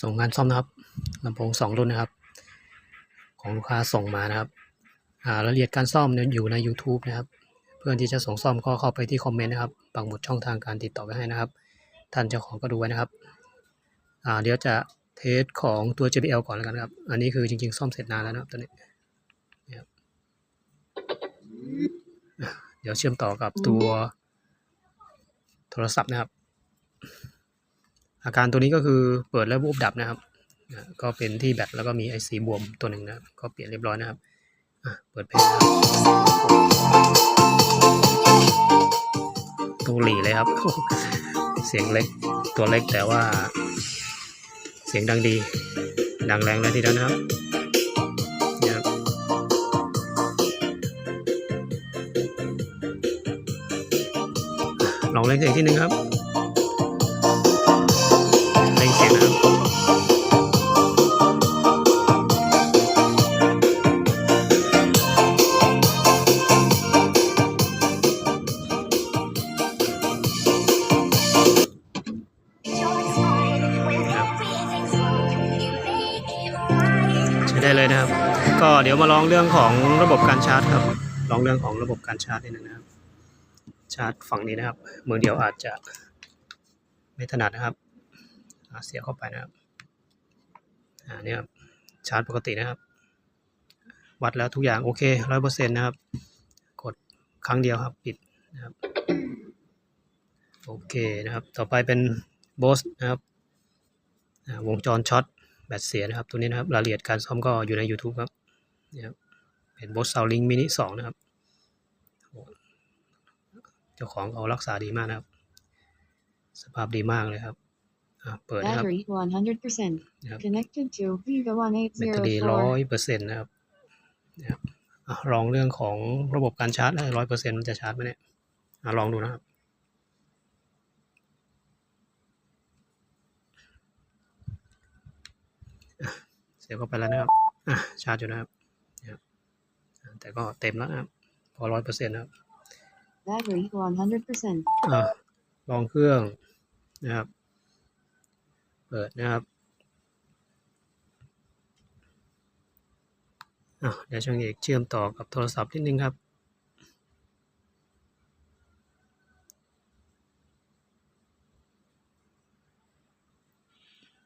ส่งงานซ่อมนะครับลำโพงสองรุ่นนะครับ ของลูกค้าส่งมานะครับอ่ารายละเอียดการซ่อมเนี่ยอยู่ใน YouTube นะครับ เพื่อนที่จะส่งซ่อมก็เข้าไปที่คอมเมนต์นะครับปักหมุดช่องทางการติดต่อไว้ให้นะครับ ท่านเจ้าของก็ดูไว้นะครับอ่าเดี๋ยวจะเทสของตัว JBL ก่อนแล้วกันครับ อันนี้คือจริง ๆ ซ่อมเสร็จนานแล้วนะครับตัวนี้นี่ครับเดี๋ยวเชื่อมต่อกับตัวโทรศัพท์นะครับ อาการตัวนี้ก็คือเปิดแล้ววูบดับนะครับอะก็เป็นที่แบตแล้วก็มีไอซีบวมตัวหนึ่งนะครับก็เปลี่ยนเรียบร้อยนะครับอะเปิดเพลงครับตูหลีเลยครับ เสียงเล็กตัวเล็กแต่ว่า เสียงดังดี ดังแรงเลยทีเดียวนะครับนะครับลองเล่นเสียงที่หนึ่งครับ ได้เลยนะครับ ก็เดี๋ยวมาลองเรื่องของระบบการชาร์จครับ ลองเรื่องของระบบการชาร์จนิดนึงนะครับ ชาร์จฝั่งนี้นะครับ มือเดียวอาจจะไม่ถนัดนะครับเสียเข้าไปนะครับอ่าเนี่ยครับชาร์จปกตินะครับ วัดแล้วทุกอย่างโอเคร้อยเปอร์เซ็นต์นะครับ กดครั้งเดียวครับปิดนะครับโอเคนะครับ ต่อไปเป็นโบสนะครับวงจรช็อต แบตเสียนะครับ ตัวนี้นะครับรายละเอียดการซ่อมก็อยู่ใน YouTube ครับนี่ครับเป็นบอสซาวลิงมินิสองนะครับโอ้เจ้าของเขารักษาดีมากนะครับ สภาพดีมากเลยครับอะเปิดนะครับ Battery 100%. นะครับ Connected to Vivo แบตเตอรี่ร้อย 1804. เปอร์เซ็นต์นะครับนะครับอะลองเรื่องของระบบการชาร์จร้อยเปอร์เซ็นต์มันจะชาร์จไหมเนี่ยอะลองดูนะครับ เสียบเข้าไปแล้วนะครับอะชาร์จอยู่นะครับนะครับอะแต่ก็เต็มแล้วนะครับพอร้อยเปอร์เซ็นต์นะครับ Battery 100%. อะลองเครื่องนะครับ เปิดนะครับอะเดี๋ยวช่างเอกเชื่อมต่อกับโทรศัพท์นิดนึงครับ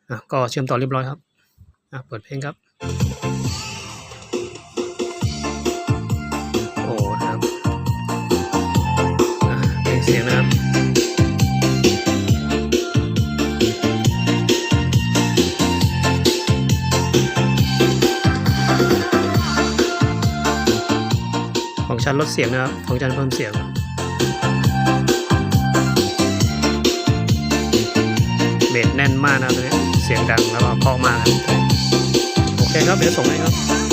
อะก็เชื่อมต่อเรียบร้อยครับอะ เปิดเพลงครับ โอ้นะครับเพลงเสียงนะครับฟังก์ชันลดเสียงนะครับฟังก์ชันเพิ่มเสียง เบสแน่นมากนะครับตัวนี้เสียงดังแล้วก็เพาะมากโอเคครับเดี๋ยวส่งให้ครับ